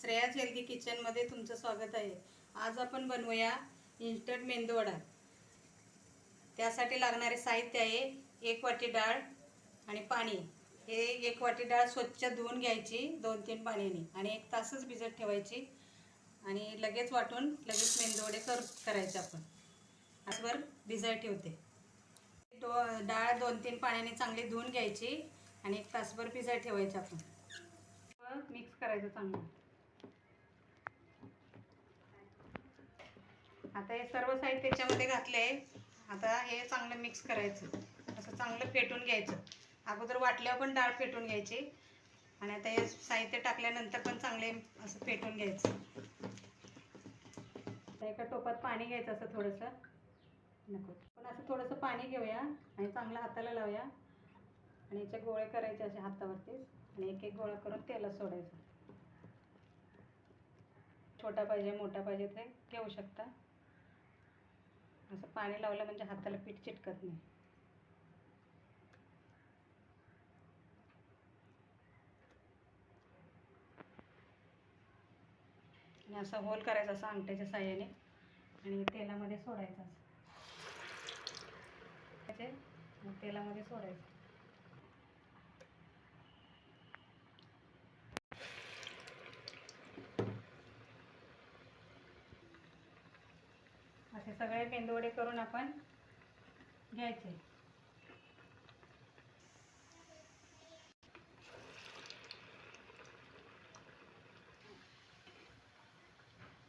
Shreya's healthy किचनमध्ये तुमचं स्वागत आहे. आज आपण बनवूया इन्स्टंट मेंदूवडा त्यासाठी लागणारे साहित्य आहे एक वाटी डाळ आणि पाणी. हे एक वाटी डाळ स्वच्छ धुवून घ्यायची दोन तीन पाण्याने आणि एक तासच भिजत ठेवायची आणि लगेच वाटून लगेच मेंदूवडे कर करायचे आपण. आजवर भिजाय ठेवते. दो डाळ दोन तीन पाण्याने चांगली धुवून घ्यायची आणि एक तासभर भिजाय ठेवायची आपण. मिक्स करायचं चांगलं. आता हे सर्व साहित्य त्याच्यामध्ये घातले आहे. आता हे चांगलं मिक्स करायचं. असं चांगलं फेटून घ्यायचं. अगोदर वाटल्यावर पण डाळ फेटून घ्यायची. आणि आता हे साहित्य टाकल्यानंतर पण चांगले असं फेटून घ्यायचं. आता एका टोपात पाणी घ्यायचं असं थोडंसं. नको. पण असं थोडंसं पाणी घेऊया आणि चांगलं हाताला लावूया. आणि याचे गोळे करायचे असे हातावरतीच आणि एक एक गोळा करून तेलात सोडायचं. छोटा पाहिजे मोठा पाहिजे ते घेऊ शकता. असं पाणी लावलं म्हणजे हाताला पीठ चिटकत नाही. आणि असा होल करायचा असा अंगठ्याच्या साह्याने आणि तेलामध्ये सोडायचं असं. म्हणजे त्याचे तेलामध्ये सोडायचं असे सगळे मेंदूवडे करून आपण घ्यायचे.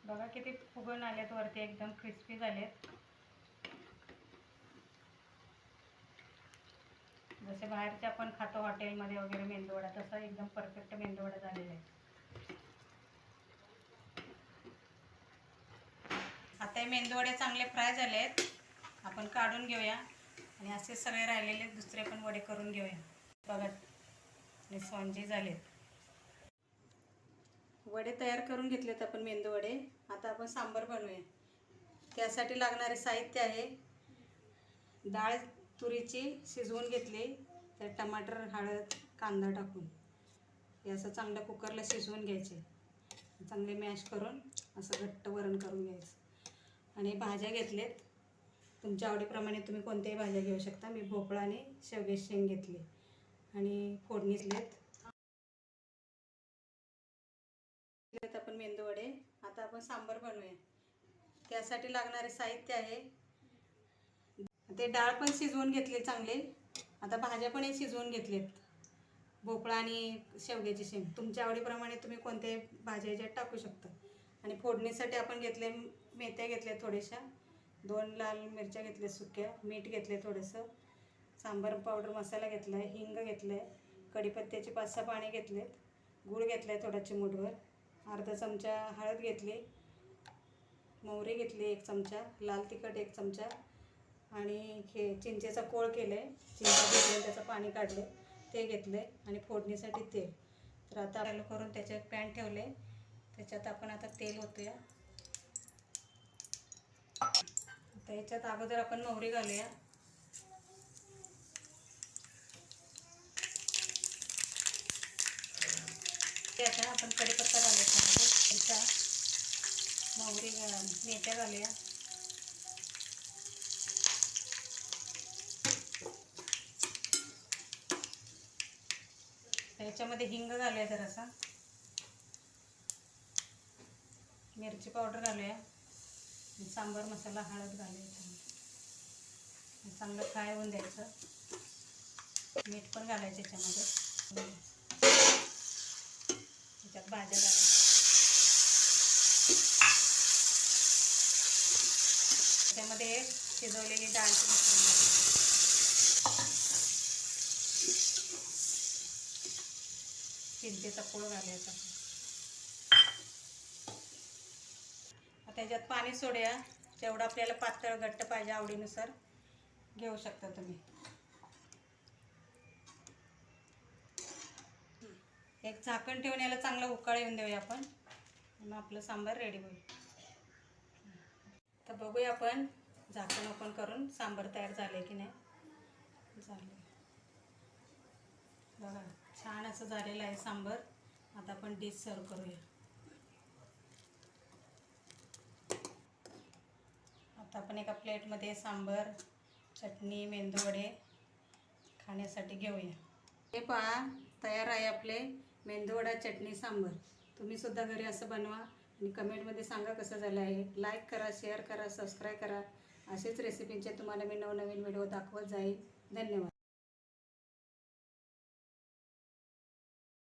बघा किती फुगून आलेत वरती एकदम क्रिस्पी झालेत. जसे बाहेरचे आपण खातो हॉटेलमध्ये वगैरे मेंदूवडा तसा एकदम परफेक्ट मेंदूवडा झालेला आहे. आता हे मेंदूवडे चांगले फ्राय झाले आहेत आपण काढून घेऊया. आणि असे सगळे राहिलेले दुसरे पण वडे करून घेऊया. बघा. आणि स्पॉन्जी झालेत. वडे तयार करून घेतलेत आपण मेंदूवडे. आता आपण सांबार बनवूया. त्यासाठी लागणारे साहित्य आहे. डाळ तुरीची शिजवून घेतली. तर टमाटर हळद कांदा टाकून. हे असं चांगलं कुकरला शिजवून घ्यायचे. चांगले मॅश करून असं घट्ट वरण करून घ्यायचं. आणि भाज्या घेतलेत. तुमच्या आवडीप्रमाणे तुम्ही कोणत्याही भाज्या घेऊ शकता. मी भोपळा आणि शेवगे शेंग घेतली. आणि फोडणीतलेत आपण मेंदू वडे. आता आपण सांबार बनवूया. त्यासाठी लागणारे साहित्य आहे. ते डाळ पण शिजवून घेतली चांगले. आता भाज्या पण शिजवून घेतलेत. भोपळा आणि शेवग्याची शेंग. तुमच्या आवडीप्रमाणे तुम्ही कोणत्याही भाज्या याच्यात टाकू शकता. आणि फोडणीसाठी आपण घेतले मेथ्या घेतल्या थोड्याशा. दोन लाल मिरच्या घेतल्या सुक्या मीठ घेतले थोडंसं. सांबार पावडर मसाला घेतला आहे हिंग घेतलं आहे कढीपत्त्याचे पाच सहा पाणी घेतलेत. गूळ घेतला आहे थोडा चिमूटभर अर्धा चमचा हळद घेतली. मोहरी घेतली एक चमचा लाल तिखट एक चमचा. आणि हे चिंचेचा कोळ केलं आहे चिंचा घेतले त्याचं पाणी काढले ते घेतले आणि फोडणीसाठी तेल. तर आता चालू करून त्याच्यात पॅन ठेवले त्याच्यात आपण आता तेल होतोया आता अगोदर आपण मोहरी घालूया. ते आता आपण कढीपत्ता घालूया त्यामध्ये त्याचा मोहरी घा- मेथ्या घालूया. त्याच्यामध्ये हिंग घालूया जरासा. मिरची पावडर घालूया. सांबार मसाला हळद घालायचं चांगलं फ्राय होऊन द्यायचं. मीठ पण घालायचं याच्यामध्ये त्याच्यात भाज्या घालायच्या. त्याच्यामध्ये शिजवलेली डाळची मिश्रण चिंचेचा पोळ घालायचा. त्याच्यात पाणी सोडूया. जेवढं आपल्याला पातळ घट्ट पाहिजे आवडीनुसार. घेऊ शकता तुम्ही. एक झाकण ठेवून याला चांगलं उकाळ येऊन देऊया आपण. मग आपलं सांबार रेडी होईल. तर बघूया आपण झाकण ओपन करून सांबार तयार झाले की नाही. झाले बघा छान असं झालेलं आहे सांबार. आता आपण डिश सर्व करूया. आता आपण एका प्लेटमध्ये सांबर चटणी मेंदूवडे खाण्यासाठी घेऊया. हे पहा तयार आहे आपले मेंदूवडा चटणी सांबर. तुम्ही सुद्धा घरी असं बनवा आणि कमेंटमध्ये सांगा कसं झालं आहे. लाईक करा शेअर करा सबस्क्राईब करा. असेच रेसिपींचे तुम्हाला मी नवनवीन व्हिडिओ दाखवत जाईल. धन्यवाद.